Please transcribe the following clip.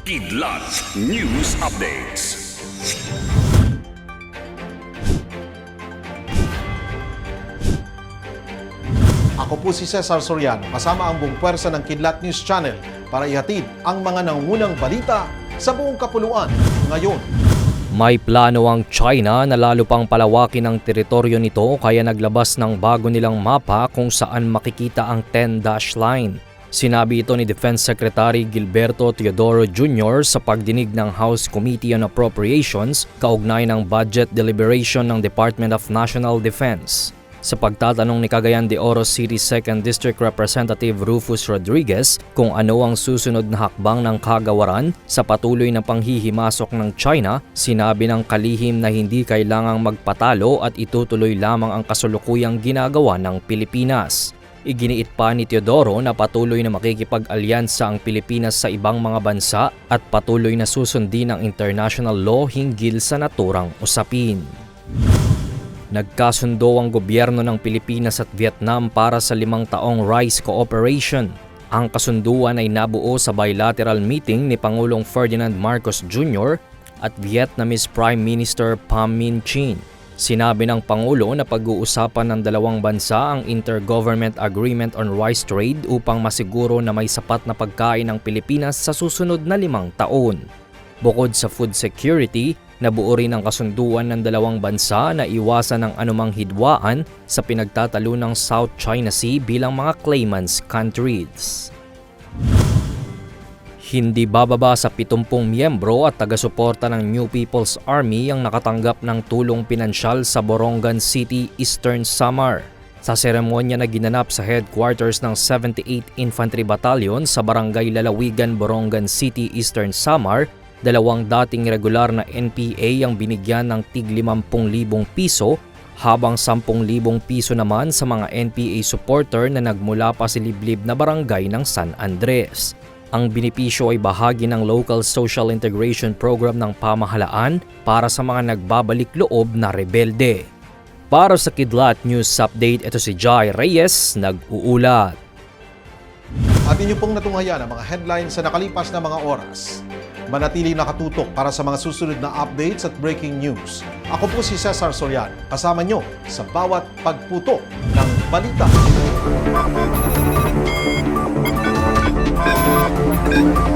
Kidlat News Updates. Ako po si Cesar Soriano, kasama ang buong pwersa ng Kidlat News Channel para ihatid ang mga nangungunang balita sa buong kapuluan ngayon. May plano ang China na lalo pang palawakin ang teritoryo nito kaya naglabas ng bago nilang mapa kung saan makikita ang 10-dash line. Sinabi ito ni Defense Secretary Gilberto Teodoro Jr. sa pagdinig ng House Committee on Appropriations kaugnay ng budget deliberation ng Department of National Defense. Sa pagtatanong ni Cagayan de Oro City 2nd District Representative Rufus Rodriguez kung ano ang susunod na hakbang ng kagawaran sa patuloy na panghihimasok ng China, sinabi ng kalihim na hindi kailangang magpatalo at itutuloy lamang ang kasulukuyang ginagawa ng Pilipinas. Iginiit pa ni Teodoro na patuloy na makikipag-alyansa ang Pilipinas sa ibang mga bansa at patuloy na susundin ang international law hinggil sa naturang usapin. Nagkasundo ang gobyerno ng Pilipinas at Vietnam para sa limang taong rice cooperation. Ang kasunduan ay nabuo sa bilateral meeting ni Pangulong Ferdinand Marcos Jr. at Vietnamese Prime Minister Pham Minh Chinh. Sinabi ng Pangulo na pag-uusapan ng dalawang bansa ang Intergovernment Agreement on Rice Trade upang masiguro na may sapat na pagkain ang Pilipinas sa susunod na limang taon. Bukod sa food security, nabuo rin ang kasunduan ng dalawang bansa na iwasan ang anumang hidwaan sa pinagtatalo ng South China Sea bilang mga claimants countries. Hindi bababa sa 70 miyembro at taga-suporta ng New People's Army ang nakatanggap ng tulong pinansyal sa Borongan City, Eastern Samar. Sa seremonya na ginanap sa headquarters ng 78 Infantry Battalion sa Barangay Lalawigan, Borongan City, Eastern Samar, dalawang dating regular na NPA ang binigyan ng tig 50,000 piso habang 10,000 piso naman sa mga NPA supporter na nagmula pa sa liblib na barangay ng San Andres. Ang binipisyo ay bahagi ng Local Social Integration Program ng pamahalaan para sa mga nagbabalik loob na rebelde. Para sa Kidlat News Update, ito si Jai Reyes, nag-uulat. At inyo pong natunghayan ang mga headlines sa nakalipas na mga oras. Manatiling nakatutok para sa mga susunod na updates at breaking news. Ako po si Cesar Soriano, kasama nyo sa bawat pagputo ng balita thank you